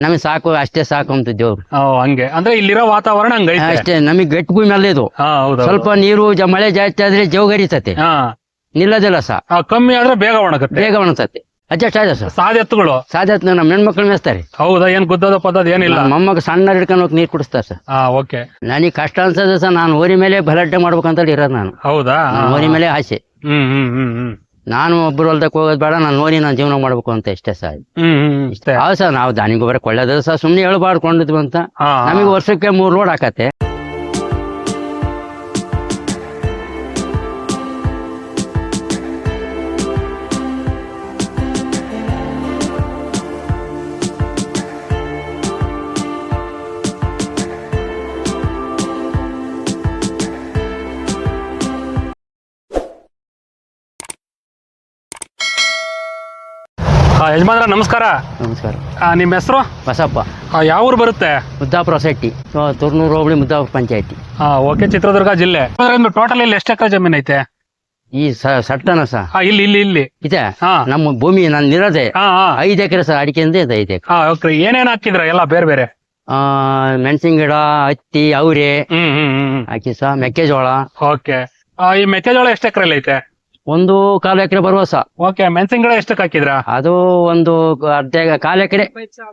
ನಮಗೆ ಸಾಕು ಅಷ್ಟೇ ಸಾಕು ಅಂತ ದೇವ್ರು ಓ ಹಂಗೆ. ಅಂದ್ರೆ ಇಲ್ಲಿರೋ ವಾತಾವರಣ ಹಂಗೈತೆ? ಅಷ್ಟೇ ನಮಗೆ ಗಟ್ಟಿ ಭೂಮಿ ಅಲ್ಲ ಇದು ಹಾ ಹೌದು ಸ್ವಲ್ಪ ನೀರು ಜ- ಮಳೆ ಜಾಸ್ತಿ ಆದ್ರೆ ಜೋಗರಿತತೆ ಹಾ. ನಿಲ್ಲದಿಲ್ಲ ಸಹ ಆ, ಕಮ್ಮಿ ಆದ್ರೆ ಬೇಗ ಒಣಗತ್ತೆ. ಬೇಗ ಒಣಗತ್ತೆ. ಅಡ್ಜಸ್ಟ್ ಆಯ್ತು ಸರ್ ಸಾದ ಎತ್ತುಗಳು. ಸಾಧ್ಯತ್ ನಮ್ಮ ಹೆಣ್ಮಕ್ಳು ಮೇಸ್ತಾರೆ. ಹೌದಾ ಏನ್ ಗುದ್ದದ ಪದ್ದದ ಏನಿಲ್ಲ? ನಮ್ಮ ಮೊಮ್ಮಗ ಸಣ್ಣ ಹಿಡ್ಕೊಂಡು ಹೋಗಿ ನೀರು ಕುಡಿಸ್ತಾರ ಸರ್ ಹಾ ಓಕೆ. ನನಗೆ ಕಷ್ಟ ಅನ್ಸದ ಸರ್ ನಾನು ಓರಿ ಮೇಲೆ ಬಲಡ್ಡೆ ಮಾಡ್ಬೇಕಂತ ಇರೋದು ನಾನು. ಹೌದಾ? ಹಾ, ನಾನು ಓರಿ ಮೇಲೆ ಆಸೆ. ಹ್ಮ್ ಹ್ಮ್ ಹ್ಮ್ ಹ್ಮ್. ನಾನು ಒಬ್ಬರು ಹೊಲ್ದಕ್ಕೆ ಹೋಗೋದು ಬೇಡ ನಾನು ನೋಡಿ ನಾನು ಜೀವನ ಮಾಡ್ಬೇಕು ಅಂತ ಇಷ್ಟೇ ಸರ್. ಹ್ಮ್ ಹ್ಮ್ ಇಷ್ಟೇ. ಹೌದು ಸರ್ ನಾವು ದಾನಿ ಗೊಬ್ಬರ ಕೊಳ್ಳೋದು ಸರ್ ಸುಮ್ಮನೆ ಹೇಳ್ಬಾರ್ದು ಕೊಂಡಿದ್ವಿ ಅಂತ. ನಮಗೆ ವರ್ಷಕ್ಕೆ ಮೂರು ಲೋಡ್ ಹಾಕತ್ತೆ ಯಜಮಾನ್ರ ನಮಸ್ಕಾರ. ನಮಸ್ಕಾರ. ಆ, ನಿಮ್ಮ ಹೆಸರು? ಬಸಪ್ಪ. ಯಾವ ಊರು ಬರುತ್ತೆ? ಮುದ್ದಾಪುರ ಸೆಟ್ಟಿ ತುರ್ನೂರು ಹೋಬಳಿ ಮುದ್ದಾಪುರ ಪಂಚಾಯತಿ. ಹಾ ಓಕೆ ಚಿತ್ರದುರ್ಗ ಜಿಲ್ಲೆ. ಟೋಟಲ್ ಇಲ್ಲಿ ಎಷ್ಟು ಎಕರೆ ಜಮೀನ್ ಐತೆ? ಈ ಸ- ಸಟ್ಟನ ಸಹ ಹಾ ಇಲ್ಲಿ ಇಲ್ಲಿ ಇಲ್ಲಿ. ಇದೆ? ಹಾ. ನಮ್ಮ ಭೂಮಿ ನಾನು ಇರೋದೆ ಹಾ ಐದು ಎಕರೆ ಸರ್ ಅಡಿಕೆಯಿಂದ ಇದೆ ಐದು ಎಕರೆ. ಹಾ ಓಕೆ ಏನೇನ್ ಹಾಕಿದ್ರ ಎಲ್ಲ ಬೇರೆ ಬೇರೆ? ಮೆಣಸಿನ ಗಿಡ ಹತ್ತಿ ಅವರೆ. ಹ್ಮ್ ಹ್ಮ್ ಹ್ಮ್ ಹಾಕಿ ಸಹ ಮೆಕ್ಕೆಜೋಳ. ಓಕೆ ಈ ಮೆಕ್ಕೆಜೋಳ ಎಷ್ಟು ಎಕರೆ ಐತೆ? ಒಂದು ಕಾಲು ಎಕರೆ ಬರುವ ಸಹ ಓಕೆ ಮೆಣಸಿನ ಗಿಡ ಎಷ್ಟಕ್ಕೆ ಹಾಕಿದ್ರ? ಅದು ಒಂದು ಅರ್ಧ ಕಾಲು ಎಕರೆ.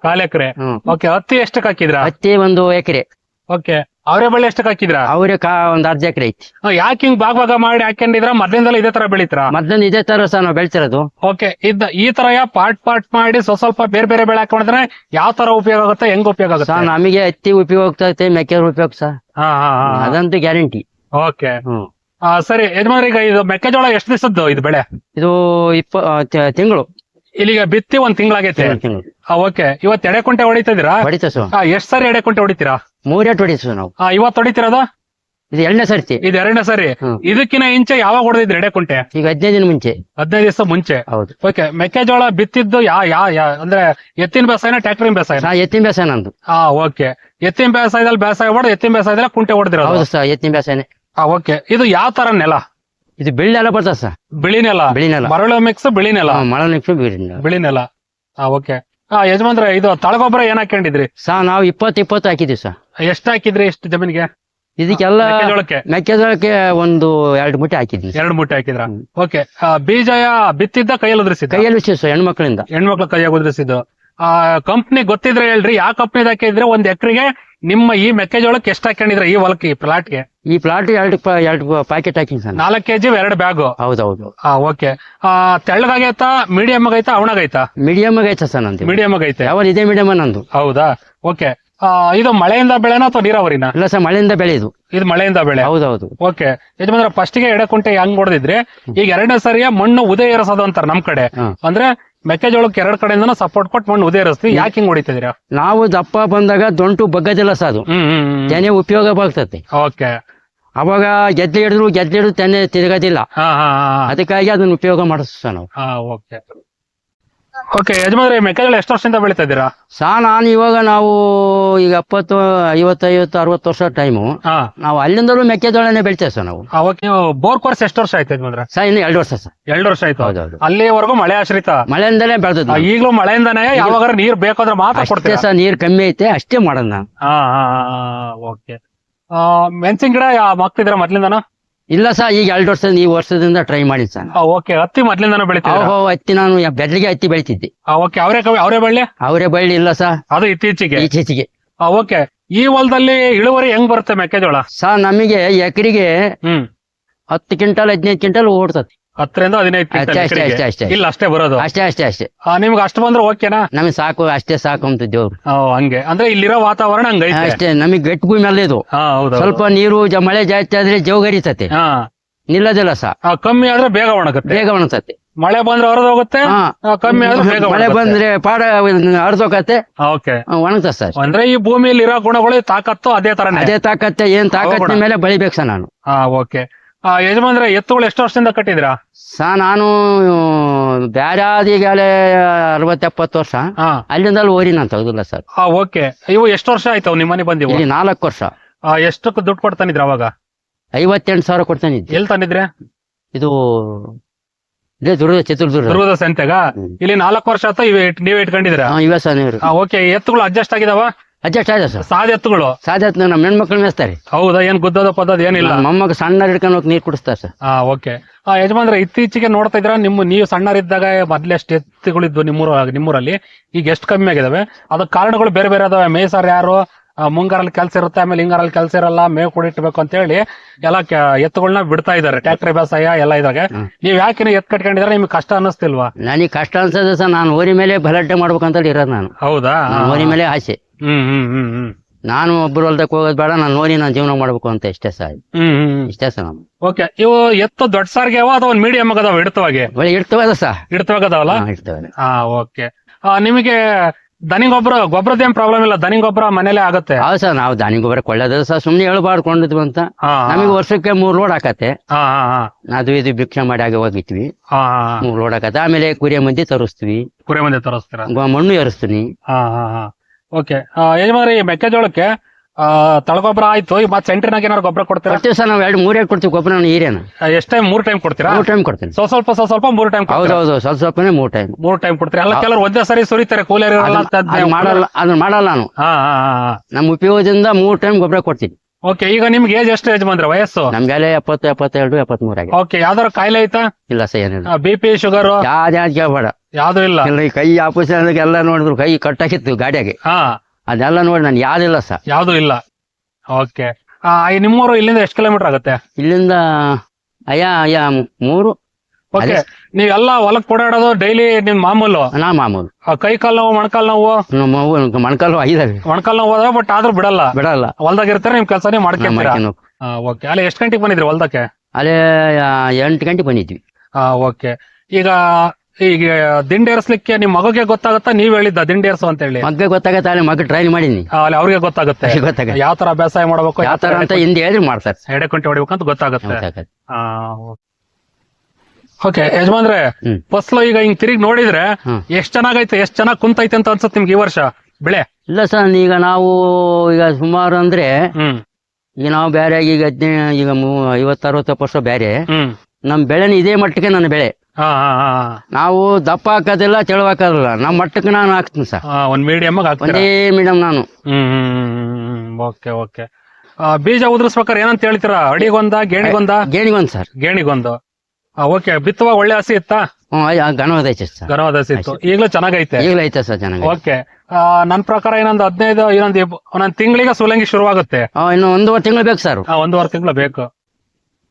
ಕಾಲು ಎಕರೆ? ಹ್ಮ್. ಓಕೆ ಹತ್ತಿ ಎಷ್ಟಕ್ಕೆ ಹಾಕಿದ್ರ? ಹತ್ತಿ ಒಂದು ಎಕರೆ. ಓಕೆ ಅವರೇ ಬಳ್ಳಿ ಎಷ್ಟಕ್ಕೆ ಹಾಕಿದ್ರ? ಅವ್ರೆ ಕಾ ಒಂದು ಅರ್ಧ ಎಕರೆ ಐತಿ. ಯಾಕೆ ಹಿಂಗ್ ಭಾಗ ಭಾಗ ಮಾಡಿ ಹಾಕೊಂಡಿದ್ರ? ಮೊದ್ಲಿಂದಲೂ ಇದೇ ತರ ಬೆಳಿತೀರಾ? ಮದ್ಲಿಂದ ಇದೇ ತರ ಸಹ ನಾವು ಬೆಳ್ತಿರೋದು ಓಕೆ ಇದ್ ಈ ತರ ಪಾರ್ಟ್ ಪಾರ್ಟ್ ಮಾಡಿ ಸ್ವಲ್ಪ ಸ್ವಲ್ಪ ಬೇರೆ ಬೇರೆ ಬೆಳೆ ಹಾಕೊಂಡಿದ್ರೆ ಯಾವ ತರ ಉಪಯೋಗ ಆಗುತ್ತೆ ಹೆಂಗ್ ಉಪಯೋಗ ಆಗುತ್ತೆ? ಸಹ ನಮಗೆ ಹತ್ತಿ ಉಪಯೋಗ ಆಗ್ತೈತೆ ಮೆಕ್ಕೆ ಉಪಯೋಗ ಸಹ ಹಾ ಹಾ ಹಾ. ಅದಂತೂ ಗ್ಯಾರಂಟಿ. ಓಕೆ. ಹ್ಮ್. ಆ, ಸರಿ ಯಜಮಾನ್ರಿ ಈಗ ಇದು ಮೆಕ್ಕೆಜೋಳ ಎಷ್ಟು ದಿವಸದ್ದು ಇದು ಬೆಳೆ? ಇದು ಇಪ್ಪ ತಿಂಗಳು. ಇಲ್ಲಿಗೆ ಬಿತ್ತಿ ಒಂದ್ ತಿಂಗಳಾಗೈತೆ. ತಿಂಗಳು. ಓಕೆ. ಇವತ್ ಎಡೆ ಕುಂಟೆ ಹೊಡಿತಾ ಇದೀರಾ ಹೊಡಿತ ಸರ್. ಆ, ಎಷ್ಟ್ ಸರಿ ಎಡೆ ಕುಂಟೆ ಹೊಡಿತೀರಾ? ಮೂರೇಟ್ ಹೊಡಿತ ನಾವು. ಆ, ಇವತ್ ಹೊಡಿತಿರೋದು? ಇದು ಎರಡನೇ ಸರ್ತಿ. ಇದು ಎರಡನೇ ಸರಿ. ಹ್ಮ್. ಇದಕ್ಕಿನ ಇಂಚೆ ಯಾವಾಗ ಹೊಡೆದಿದ್ರಿ ಎಡೆ ಕುಂಟೆ? ಈಗ ಹದಿನೈದು ದಿನ ಮುಂಚೆ. ಹದಿನೈದು ದಿವಸ ಮುಂಚೆ. ಹೌದು. ಓಕೆ ಮೆಕ್ಕೆಜೋಳ ಬಿತ್ತಿದ್ದು ಯಾ ಯಾ ಯಾ ಅಂದ್ರೆ ಎತ್ತಿನ ಬೇಸಾಯನ ಟ್ರ್ಯಾಕ್ಟರಿನ ಬೇಸಾಯ ಸಹ ಎತ್ತಿನ ಬೇಸಾಯ ನಂದು. ಹಾ ಓಕೆ. ಎತ್ತಿನ ಬೇಸಾಯದಲ್ಲಿ ಬೇಸಾಯ ಹೊಡೆದು ಎತ್ತಿನ ಬೇಸಾಯದಲ್ಲಿ ಕುಂಟೆ ಹೊಡೆದಿರೋದು? ಹೌದು ಸರ್ ಎತ್ತಿನ ಬೇಸಾಯನೇ. ಹಾ ಓಕೆ ಇದು ಯಾವ ತರ ನೆಲ? ಇದು ಬಿಳಿ ನೆಲ ಬರ್ತದೆ ಸರ್. ಬಿಳಿ ನೆಲ. ಬಿಳಿ ನೆಲ. ಮರಳು ಮಿಕ್ಸ್ ಬಿಳಿ ನೆಲ. ಮಳೆ ಮಿಕ್ಸ್ ಬಿಳಿ ನೆಲ. ಬಿಳಿ ನೆಲ. ಹಾ ಓಕೆ ಆ ಯಜಮಾನ್ರ ಇದು ತಳಗೊಬ್ಬರ ಏನ್ ಹಾಕೊಂಡಿದ್ರಿ ಸರ್ ನಾವು ಇಪ್ಪತ್ತು ಇಪ್ಪತ್ತು ಹಾಕಿದ್ವಿ ಸರ್. ಎಷ್ಟು ಹಾಕಿದ್ರಿ ಎಷ್ಟು ಜಮೀನಿಗೆ? ಇದಕ್ಕೆಲ್ಲ ಮೆಕ್ಕೆಜೋಳಕ್ಕೆ. ಮೆಕ್ಕೆಜೋಳಕ್ಕೆ ಒಂದು ಎರಡು ಮೂಟೆ ಹಾಕಿದ್ವಿ ಎರಡು ಮೂಟೆ ಹಾಕಿದ್ರ. ಓಕೆ ಬೀಜ ಬಿತ್ತಿದ್ದ ಕೈಯಲ್ಲಿ ಉದ್ರಿಸಿದ್ದ? ಕೈಯಲ್ಲಿ ವಿಶೇಷ ಹೆಣ್ಮಕ್ಳಿಂದ. ಹೆಣ್ಮಕ್ಳ ಕೈಯಾಗ ಉದ್ರಿಸಿದ್ದು. ಆ ಕಂಪ್ನಿ ಗೊತ್ತಿದ್ರೆ ಹೇಳ್ರಿ ಯಾವ ಕಂಪ್ನಿ ಹಾಕಿದ್ರೆ ಒಂದ್ ಎಕರೆಗೆ ನಿಮ್ಮ ಈ ಮೆಕ್ಕೆಜೋಳಕ್ಕೆ ಎಷ್ಟು ಹಾಕೊಂಡಿದ್ರೆ ಈ ಹೊಲಕ್ಕೆ ಈ ಪ್ಲಾಟ್ಗೆ ಈ ಪ್ಲಾಟ್ ಎರಡು ಪ- ಎರಡು ಪ್ಯಾಕೆಟ್ ಹಾಕಿ ಸರ್ ನಾಲ್ಕು ಕೆಜಿ ಎರಡು ಬ್ಯಾಗು ಹೌದೌದು. ಆ ಓಕೆ ಆ ತೆಳ್ಳಗಾಗೈತಾ ಮೀಡಿಯಂ ಆಗೈತಾ ಅವಣಾಗೈತಾ? ಮೀಡಿಯಮ್ ಆಗೈತಾ ಸರ್ ನಂದು. ಮೀಡಿಯಂ ಆಗೈತೆ. ಯಾವ ಇದೇ ಮೀಡಿಯಮ್ ನಂದು. ಹೌದಾ? ಓಕೆ ಇದು ಮಳೆಯಿಂದ ಬೆಳೆನಾ ಅಥವಾ ನೀರಾವರಿನ? ಇಲ್ಲ ಸರ್ ಮಳೆಯಿಂದ ಬೆಳೆಯುದು. ಇದು ಮಳೆಯಿಂದ ಬೆಳೆ. ಹೌದೌದು. ಓಕೆ ಯಜಮಾನ್ರ ಫಸ್ಟ್ಗೆ ಎಡೆ ಕುಂಟೆ ಹೆಂಗ್ ಹೊಡೆದಿದ್ರಿ? ಈಗ ಎರಡನೇ ಸರಿಯ ಮಣ್ಣು ಉದಯ ಇರಸೋದು ಅಂತಾರ ನಮ್ ಕಡೆ. ಹಾ. ಅಂದ್ರೆ ಮೆಕ್ಕೆಜೋಳಕ್ಕೆ ಎರಡ್ ಕಡೆಯಿಂದ ಸಪೋರ್ಟ್ ಕೊಟ್ಟು ಮಣ್ಣು ಏರಿಸ್ತೀವಿ ಯಾಕೆ ಹಿಂಗ್ ಹೊಡಿತಿದ್ದೀರಾ? ನಾವು ದಪ್ಪ ಬಂದಾಗ ದೊಂಟು ಬಗ್ಗದಿಲ್ಲ ಸಾದು ಅದು. ಹ್ಮ್ ತೆನೆ ಉಪಯೋಗ ಬಾಗ್ತತಿ ಓಕೆ. ಅವಾಗ ಗೆದ್ಲೆ ಹಿಡಿದ್ರು ಗೆದ್ಲೆ ಹಿಡಿದು ತೆನೆ ತಿರುಗೋದಿಲ್ಲ. ಹಾ ಹಾ ಹಾ ಅದಕ್ಕಾಗಿ ಅದನ್ನ ಉಪಯೋಗ ಮಾಡಿಸ್ತಾ ನಾವು. ಹಾ ಓಕೆ. ಓಕೆ ಯಜಮಾನ್ರೆ ಮೆಕ್ಕೆಜೋಳ ಎಷ್ಟು ವರ್ಷದಿಂದ ಬೆಳಿತಾ ಇದ್ದೀರಾ? ಸಾ ನಾನು ಇವಾಗ ನಾವು ಈಗ ಎಪ್ಪತ್ತು ಐವತ್ತೈವತ್ತು ಐವತ್ತು ಅರವತ್ತು ವರ್ಷ ಟೈಮು ಹಾ. ನಾವು ಅಲ್ಲಿಂದಲೂ ಮೆಕ್ಕೆಜೋಳನೇ ಬೆಳಿತೇವೆ ಸರ್ ನಾವು. ಬೋರ್ ಕೋರ್ಸ್ ಎಷ್ಟು ವರ್ಷ ಆಯ್ತು ಯಜಮಾನ್ರೆ? ಸರ್ ಇನ್ನು ಎರಡು ವರ್ಷ ಸರ್. ಎರಡು ವರ್ಷ ಆಯ್ತು. ಹೌದೌದು. ಅಲ್ಲಿವರೆಗೂ ಮಳೆ ಆಶ್ರಿತ? ಮಳೆಯಿಂದಲೇ ಬೆಳೆದದ್ದು ಆ, ನಾವು. ಈಗ್ಲೂ ಮಳೆಯಿಂದಾನೆ ಯಾವಾಗಾರ ನೀರ್ ಬೇಕಾದ್ರೆ ಮಾತ್ರ ಕೊಡ್ತೇವೆ ಕೊಡ್ತೀರಾ? ಸರ್ ನೀರು ಕಮ್ಮಿ ಐತೆ ಅಷ್ಟೇ ಮಾಡೋಣ ನಾವು. ಹಾ ಹಾ ಓಕೆ. ಮೆಣಸಿನ ಗಿಡ ಹಾಕ್ತಿದ್ರ ಮೊದ್ಲಿಂದನ? ಇಲ್ಲ ಸರ್ ಈಗ ಎರಡು ವರ್ಷ ಈ ವರ್ಷದಿಂದ ಟ್ರೈ ಮಾಡಿ ಸರ್ ಓಕೆ ಹತ್ತಿ ಮೊದ್ಲಿಂದನ ಅವು ಹತ್ತಿ ನಾನು ಬೆದಲಿಗೆ ಹತ್ತಿ ಬೆಳಿತಿದ್ದೆ. ಓಕೆ ಅವರೇ ಕವಿ ಅವರೇ ಬಳ್ಳಿ? ಅವರೇ ಬಳ್ಳಿ ಇಲ್ಲ ಸರ್. ಅದು ಇತ್ತೀಚೆಗೆ? ಈಚೆಚಿಗೆ ಓಕೆ ಈ ಹೊಲದಲ್ಲಿ ಇಳುವರಿ ಹೆಂಗ್ ಬರುತ್ತೆ ಮೆಕ್ಕೆಜೋಳ? ಸರ್ ನಮಗೆ ಎಕರೆಗೆ ಹ್ಮ್. ಹತ್ತು ಕ್ವಿಂಟಲ್ ಹದಿನೈದು ಕ್ವಿಂಟಲ್ ಓಡ್ತದೆ. ಹತ್ತರಿಂದ ಹದಿನೈದು ಅಷ್ಟೇ, ಅಷ್ಟೇ, ಅಷ್ಟೇ, ಅಷ್ಟೇ. ಇಲ್ಲ ಅಷ್ಟೇ ಬರೋದು. ಅಷ್ಟೇ ಅಷ್ಟೇ ಅಷ್ಟೇ. ನಿಮ್ಗೆ ಅಷ್ಟು ಬಂದ್ರೆ ಓಕೆನಾ ನಮಗೆ ಸಾಕು ಅಷ್ಟೇ ಸಾಕು ಅಂತ ದೇವ್ರು ಹಂಗೆ. ಅಂದ್ರೆ ಇಲ್ಲಿರೋ ವಾತಾವರಣ ಹಂಗೈತೆ. ಅಷ್ಟೇ ನಮಗೆ ಗಟ್ಟಿ ಭೂಮಿ ಅಲ್ಲ ಇದು. ಹಾ ಹೌದು ಸ್ವಲ್ಪ ನೀರು ಜ- ಮಳೆ ಜಾಸ್ತಿ ಆದ್ರೆ ಜೋಗರಿತತೆ ಹಾ. ನಿಲ್ಲದಿಲ್ಲ ಸಹ ಆ, ಕಮ್ಮಿ ಆದ್ರೆ ಬೇಗ ಒಣಗುತ್ತೆ. ಬೇಗ ಒಣಗ್ತತೆ. ಮಳೆ ಬಂದ್ರೆ ಹೊರದ್ ಹೋಗುತ್ತೆ ಹಾ. ಆ, ಕಮ್ಮಿ ಆದ್ರೆ ಬೇಗ ಮಳೆ ಬಂದ್ರೆ ಪಾಡ ಅರ್ಧೋಕತ್ತೆ ಓಕೆ ಒಣಗತ ಸರ್ ಅಂದ್ರೆ ಈ ಭೂಮಿಯಲ್ಲಿ ಇರೋ ಗುಣಗಳು ತಾಕತ್ತು ಅದೇ ತರನೇ. ಅದೇ ತಾಕತ್ತೆ ಏನ್ ತಾಕತ್ತಿನ? ಮೇಲೆ ಬೆಳಿಬೇಕು ಸರ್ ನಾನು. ಹಾ ಓಕೆ ಯಜಮಾನ್ರೆ ಎತ್ತುಗಳು ಎಷ್ಟು ವರ್ಷದಿಂದ ಕಟ್ಟಿದಿರಾ ಸಾ ನಾನು ಬ್ಯಾರಾದಿಗಾಲೆ ಅರವತ್ತೆಪ್ಪತ್ತು ವರ್ಷ. ಹಾ. ಅಲ್ಲಿಂದಲೂ ಓರಿ ನಾನು ತೆಗೆದಿಲ್ಲ ಸರ್. ಹಾ ಓಕೆ. ಇವು ಎಷ್ಟು ವರ್ಷ ಆಯ್ತು ನಿಮ್ಮ ಮನೆ ಬಂದಿವು? ಇಲ್ಲಿ ನಾಲ್ಕು ವರ್ಷ. ಆ, ಎಷ್ಟಕ್ಕೆ ದುಡ್ಡು ಕೊಡ್ತಾನಿದ್ರ ಅವಾಗ? ಐವತ್ತೆಂಟು ಸಾವಿರ ಕೊಡ್ತಾನೆ ಇದ್ದೆ ಎಲ್ಲಿ ತಂದಿದ್ರೆ? ಇದು ಇದೇ ದುರ್ಗ ಚಿತ್ರದುರ್ಗ. ದುರ್ಗದ ಸಂತೆಗ? ಹ್ಮ್. ಇಲ್ಲಿ ನಾಲ್ಕು ವರ್ಷ ಆಯ್ತಾ ಇವೆ ಇಟ್- ನೀವೇ ಇಟ್ಕೊಂಡಿದ್ರ ಹಾ ಇವ ಸರ್ ನೀವ್ರು ಓಕೆ. ಎತ್ತುಗಳು ಅಡ್ಜಸ್ಟ್ ಆಗಿದಾವ? ಅಡ್ಜಸ್ಟ್ ಆಯ್ತಾ ಸರ್? ಸಾದ ಎತ್ತುಗಳು ಸಾಧ್ಯ ನಮ್ಮ ಹೆಣ್ಮಕ್ಳು ಮೇಸ್ತಾರೆ ಹೌದಾ ಏನ್ ಗುದ್ದದ ಪದ್ದದ ಏನಿಲ್ಲ. ಮೊಮ್ಮಗ ಸಣ್ಣ ಹಿಡ್ಕೊಂಡು ಹೋಗಿ ನೀರು ಕುಡಿಸ್ತಾರೆ ಸರ್. ಹಾ ಓಕೆ. ಯಜಮಾನ್ರೆ ಇತ್ತೀಚೆಗೆ ನೋಡ್ತಾ ಇದ್ರ ನಿಮ್ಮ ನೀವು ಸಣ್ಣರಿದ್ದಾಗ ಮೊದ್ಲು ಎಷ್ಟು ಎತ್ತುಗಳಿದ್ವು ನಿಮ್ಮೂರ ನಿಮ್ಮೂರಲ್ಲಿ ಈಗ ಎಷ್ಟು ಕಮ್ಮಿ ಆಗಿದಾವೆ? ಅದಕ್ಕೆ ಕಾರಣಗಳು ಬೇರೆ ಬೇರೆ ಅದಾವೆ. ಮೇಸರ್ ಯಾರು? ಆ, ಮುಂಗಾರಲ್ಲಿ ಕೆಲಸ ಇರುತ್ತೆ ಆಮೇಲೆ ಹಿಂಗಾರಲ್ಲಿ ಕೆಲಸ ಇರಲ್ಲ ಮೇವು ಕುಡಿಟ್ಬೇಕು ಅಂತ ಹೇಳಿ ಎಲ್ಲ ಎತ್ತುಗಳನ್ನ ಬಿಡ್ತಾ ಇದಾರೆ ಟ್ರ್ಯಾಕ್ಟರ್ ಬೇಸಾಯ ಎಲ್ಲ ಇದಾಗ. ನೀವ್ ಯಾಕೆ ಎತ್ ಕಟ್ಕೊಂಡಿದ್ರೆ ನಿಮ್ಗೆ ಕಷ್ಟ ಅನ್ನಿಸ್ತಿಲ್ವಾ? ನನಗೆ ಕಷ್ಟ ಅನ್ಸದ ಸರ್ ನಾನು ಓರಿ ಮೇಲೆ ಬಲಟ್ಟೆ ಮಾಡ್ಬೇಕಂತ ಇರೋದು ನಾನು. ಹೌದಾ? ಊರಿ ಓರಿ ಮೇಲೆ ಆಸೆ. ಹ್ಮ್ ಹ್ಮ್ ಹ್ಮ್ ಹ್ಮ್. ನಾನು ಒಬ್ಬರು ಹೊಲ್ದಕ್ಕೆ ಹೋಗೋದು ಬೇಡ ನಾನು ಓರಿ ನಾನು ಜೀವನ ಮಾಡ್ಬೇಕು ಅಂತ ಇಷ್ಟೇ ಸರ್. ಇಷ್ಟೇ ಸರ್ ನಾನು. ಓಕೆ ಇವು ಎತ್ತು ದೊಡ್ಡ ಸಾರಿಗೆ ಅವ ಅಥವಾ ಒಂದು ಮೀಡಿಯಂ ಆಗದವ ಇಡ್ತವಾಗೆ ಒಳ್ಳೆ ಇಡ್ತವದ ಸರ್. ಇಡ್ತವಾಗದಾವಲ್ಲ ಇಡ್ತವೆ ಹಾ ಓಕೆ. ನಿಮಗೆ ದನಿ ಗೊಬ್ಬರ ಗೊಬ್ಬರದ ಏನ್ ಪ್ರಾಬ್ಲಮ್ ಇಲ್ಲ ದನಿ ಗೊಬ್ಬರ ಮನೇಲೆ ಆಗುತ್ತೆ. ಹೌದು ಸರ್ ನಾವು ದನಿ ಗೊಬ್ಬರ ಕೊಳ್ಳೋದು ಸರ್ ಸುಮ್ನೆ ಹೇಳ್ಬಾರ್ದು ಕೊಂಡಿದ್ವಿ ಅಂತ. ಹಾ ನಮಗೆ ವರ್ಷಕ್ಕೆ ಮೂರ್ ಲೋಡ್ ಹಾಕತ್ತೆ ಹಾ ಹಾ ಹಾ. ಅದು ಇದು ಭಿಕ್ಷೆ ಮಾಡಿ ಆಗಿ ಹೋಗಿತ್ವಿ ಮೂರ್ ಹಾ ಮೂರು ಲೋಡ್ ಹಾಕತ್ತೆ ಆಮೇಲೆ ಕುರಿಯ ಮಂದಿ ತರಿಸ್ತೀವಿ. ಕುರಿಯ ಮಂದಿ ತರಿಸ್ತೀರ? ಗ- ಮಣ್ಣು ಏರಿಸ್ತೀನಿ. ಓಕೆ ಯಜಮಾನ್ರಿ ಈ ಮೆಕ್ಕೆಜೋಳಕ್ಕೆ ಆ, ತಳಗೊಬ್ಬರ ಆಯ್ತು ಈಗ ಮತ್ತೆ ಸೆಂಟ್ರಿನಾಗ ಏನಾರು ಗೊಬ್ಬರ ಕೊಡ್ತೀರಾ? ಕೊಡ್ತೀವಿ ದಿವಸ ನಾವು ಎರಡು ಮೂರೇ ಕೊಡ್ತೀವಿ ಗೊಬ್ಬರ ನಾನು ಹೀರೇನ ಎಷ್ಟ್ ಟೈಮ್ ಮೂರ್ ಟೈಮ್ ಕೊಡ್ತೀರಾ? ಮೂರು ಟೈಮ್ ಕೊಡ್ತೀನಿ. ಸ್ವಲ್ಪ ಸ್ವಲ್ಪ ಸ್ವಲ್ಪ ಸ್ವಲ್ಪ ಮೂರ್ ಟೈಮ್ ಹೌದು ಹೌದು ಸ್ವಲ್ಪ ಸ್ವಲ್ಪನೇ ಮೂರು ಟೈಮ್ ಮೂರ್ ಟೈಮ್ ಕೊಡ್ತೀರಾ? ಅಲ್ಲ ಕೆಲವರು ಒಂದೇ ಸರಿ ಸುರಿತಾರೆ ಕೂಲರ್ ಇರಲ್ಲ ಅಂತ ಅದ್ನೇ- ಅದು ಮಾಡಲ್ಲ ಅದನ್ನ ಮಾಡಲ್ಲ ನಾನು. ಹಾ ಹಾ ಹಾ ನಮ್ಮ ಉಪಯೋಗದಿಂದ ಮೂರು ಟೈಮ್ ಗೊಬ್ಬರ ಕೊಡ್ತೀನಿ. ಓಕೆ ಈಗ ನಿಮ್ಗೆ ಏಜ್ ಎಷ್ಟು ಏಜ್ ಬಂದ್ರೆ ವಯಸ್ಸು ನಮ್ಗೆಲ್ಲ ಎಪ್ಪತ್ತು ಎಪ್ಪತ್ತೆರಡು ಎಪ್ಪತ್ಮೂರು ಆಗಿದೆ. ಓಕೆ ಯಾವ್ದಾರ ಕಾಯಿಲೆ ಐತಾ? ಇಲ್ಲ ಸರ್ ಏನಿಲ್ಲ. ಬಿ ಪಿ ಶುಗರ್ ಯಾವ್ದು ಯಾವ್ದು ಕೇಳ್ಬೇಡ. ಯಾವ್ದು ಇಲ್ಲ? ಇಲ್ಲ ಈ ಕೈ ಆಪರೇಷನ್ ಎಲ್ಲ ನೋಡಿದ್ರು ಕೈ ಕಟ್ಟಾಕಿತ್ತು ಗಾಡಿಯಾಗೆ. ಹಾ. ಅದೆಲ್ಲ ನೋಡಿ ನಾನು ಯಾವ್ದಿಲ್ಲ ಸರ್. ಯಾವ್ದು ಇಲ್ಲ. ಓಕೆ ನಿಮ್ಮೂರು ಇಲ್ಲಿಂದ ಎಷ್ಟು ಕಿಲೋಮೀಟರ್ ಆಗುತ್ತೆ? ಇಲ್ಲಿಂದ ಅಯ್ಯ ಅಯ್ಯ ಮೂರು. ಓಕೆ ನೀವೆಲ್ಲ ಹೊಲಕ್ ಓಡಾಡೋದು ಡೈಲಿ ನಿಮ್ ಮಾಮೂಲು? ನಾ ಮಾಮೂಲು. ಆ, ಕೈ ಕಾಲ್ ನೋವು ಮೊಣಕಾಲ್ ನೋವು? ನಮ್ಮ ಅವ್ವ ಮೊಣಕಾಲು ಐದಾವೆ ಮೊಣಕಾಲ್ ನೋವು ಹೋದ ಬಟ್ ಆದ್ರೂ ಬಿಡಲ್ಲ. ಬಿಡಲ್ಲ. ಹೊಲ್ದಾಗ ಇರ್ತಾರೆ ನಿಮ್ ಕೆಲಸನೇ ಮಾಡ್ಕೊಂತೀರಾ? ಮಾಡ್ಕೊಂಡು ಓಕೆ ಅಲ್ಲಿ ಎಷ್ಟು ಗಂಟೆಗೆ ಬಂದಿದ್ರಿ ಹೊಲ್ದಕ್ಕೆ? ಅಲ್ಲೇ ಆ, ಎಂಟು ಗಂಟೆ ಬಂದಿದ್ವಿ. ಓಕೆ ಈಗ ಈಗ ದಿಂಡೇರ್ಸ್ಲಿಕ್ಕೆ ನಿಮ್ ಮಗಗೆ ಗೊತ್ತಾಗುತ್ತಾ? ನೀವ್ ಹೇಳಿದ್ದ ದಿಂಡಿ ಏರ್ಸು ಅಂತ ಹೇಳಿ. ಮಗ್ಗೆ ಗೊತ್ತಾಗತ್ತೆ? ಅಲ್ಲಿ ಮಗ ಟ್ರೈನ್ ಮಾಡೀನಿ. ಅಲ್ಲಿ ಅವ್ರಿಗೆ ಗೊತ್ತಾಗುತ್ತೆ. ಗೊತ್ತಾಗತ್ತೆ. ಯಾವ ತರ ಬೇಸಾಯ ಮಾಡ್ಬೇಕು? ಯಾವ ತರ ಅಂತ ಹಿಂದೆ ಹೇಳಿದ್ರೆ ಮಾಡ್ತಾರೆ ಎಡೆ ಕುಂಟೆ ಹೊಡಿಬೇಕಂತ ಅಂತ ಗೊತ್ತಾಗುತ್ತೆ. ಗೊತ್ತಾಗತ್ತೆ ಓಕೆ ಯಜಮಾನ್ರೆ ಹ್ಮ್. ಫಸ್ಲು ಈಗ ಹಿಂಗ್ ತಿರುಗಿ ನೋಡಿದ್ರೆ ಹ್ಮ್. ಎಷ್ಟ್ ಚೆನ್ನಾಗೈತೆ ಎಷ್ಟ್ ಚೆನ್ನಾಗ್ ಕುಂತೈತೆ ಅಂತ ಅನ್ಸುತ್ತೆ ನಿಮ್ಗೆ ಈ ವರ್ಷ? ಬೆಳೆ? ಇಲ್ಲ ಸರ್ ಈಗ ನಾವು ಈಗ ಸುಮಾರು ಅಂದ್ರೆ ಹ್ಮ್. ಈಗ ನಾವು ಬೇರೆ ಈಗ ಹದಿನೈದು ಈಗ ಮೂ- ಐವತ್ತು ಅರವತ್ತು ವರ್ಷ ಬೇರೆ ಹ್ಮ್. ನಮ್ಮ ಬೆಳೆನ ಇದೇ ಮಟ್ಟಕ್ಕೆ ನನ್ನ ಬೆಳೆ. ಹಾ ಹಾ ಹಾ. ನಾವು ದಪ್ಪ ಹಾಕೋದಿಲ್ಲ ತೆಳುವಾಕೋದಿಲ್ಲ ನಮ್ಮ ಮಟ್ಟಕ್ಕೆ ನಾನು ಹಾಕ್ತೀನಿ ಸರ್. ಹಾ ಒಂದ್ ಮೀಡಿಯಮ್ ಒಂದೇ ಮೇಡಮ್ ನಾನು. Hmm hmm okay okay. ಬೀಜ ಉದುರಿಸ್ಬೇಕಾರೆ ಏನಂತ ಹೇಳ್ತೀರಾ? ಅಡಿಗೊಂದ ಗೇಣಿಗೊಂದ? ಗೇಣಿಗೊಂದು ಸರ್. ಗೇಣಿಗೊಂದು. ಓಕೆ. ಬಿತ್ತುವಾಗ ಒಳ್ಳೆ ಹಸಿ ಇತ್ತಾ? ಹ್ಞೂ ಗಣವಾದ ಐತೆ ಸರ್. ಗರವಾದ ಹಸಿ ಇತ್ತು. ಈಗಲೂ ಚೆನ್ನಾಗೈತೆ? ಈಗಲೂ ಐತೆ ಸರ್ ಚೆನ್ನಾಗಿ ಓಕೆ. ನನ್ ಪ್ರಕಾರ ಇನ್ನೊಂದು ಹದಿನೈದು ಇನ್ನೊಂದು ಒಂದೊಂದ್ ತಿಂಗಳಿಗೆ ಸುಲಂಗಿ ಶುರುವಾಗುತ್ತೆ. ಹಾಂ ಇನ್ನು ಒಂದೂವರೆ ತಿಂಗಳು ಬೇಕು ಸರ್. ಆ, ಒಂದೂವರೆ ತಿಂಗಳು ಬೇಕು.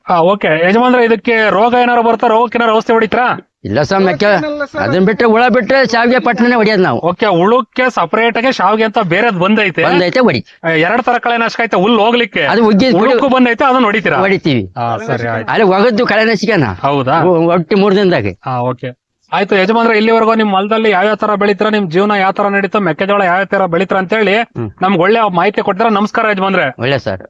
ಹಾ ಓಕೆ. ಯಜಮಾನ್ರೆ ಇದಕ್ಕೆ ರೋಗ ಏನಾರು ಬರ್ತಾ ರೋಗಕ್ಕೆ ಏನಾರು ಔಷಧಿ ಹೊಡಿತೀರಾ? ಇಲ್ಲ ಸರ್ ಮೆಕ್ಕೆ ಅದನ್ನ ಬಿಟ್ಟರೆ ಹುಳ ಬಿಟ್ಟರೆ ಶಾವಿಗೆ ಪಟ್ಟಣನೇ ಹೊಡಿಯೋದು ನಾವು. ಓಕೆ ಉಳುಕ್ಕೆ ಸಪರೇಟ್ ಆಗಿ ಶಾವಿಗೆ ಅಂತ ಬೇರೆದ್ ಬಂದೈತೆ. ಬಂದೈತೆ ಹೊಡಿ ಎರಡ್ ತರ ಕಳೆನಾಶಕ ಐತೆ ಹುಲ್ ಹೋಗ್ಲಿಕ್ಕೆ. ಅದು ಉಗ್ಗಿ ಉಳುಕು ಬಂದೈತೆ ಅದನ್ನ ಹೊಡಿತೀರಾ? ಹೊಡಿತೀವಿ. ಹಾ ಸರಿ ಆಯ್ತು. ಅಲ್ಲಿ ಒಗದ್ದು ಕಳೆ ನಸಿಕೆನ ಹೌದಾ? ಒಟ್ಟಿ ಮೂರ್ ದಿನದಾಗೆ. ಹಾ ಓಕೆ. ಆಯ್ತು ಯಜಮಾನ್ರೆ ಇಲ್ಲಿವರೆಗೂ ನಿಮ್ ಹೊಲದಲ್ಲಿ ಯಾವ ಯಾವ ತರ ಬೆಳಿತೀರಾ? ನಿಮ್ ಜೀವನ ಯಾವ ತರ ನಡೀತಾ? ಮೆಕ್ಕೆಜೋಳ ಯಾವ ತರ ಬೆಳಿತೀರಾ ಅಂತ ಹೇಳಿ. ನಮ್ಗೆ ಒಳ್ಳೆ ಮಾಹಿತಿ ಕೊಡ್ತಾರ ನಮಸ್ಕಾರ ಯಜಮಾನ್ರೆ. ಒಳ್ಳೆ ಸರ್.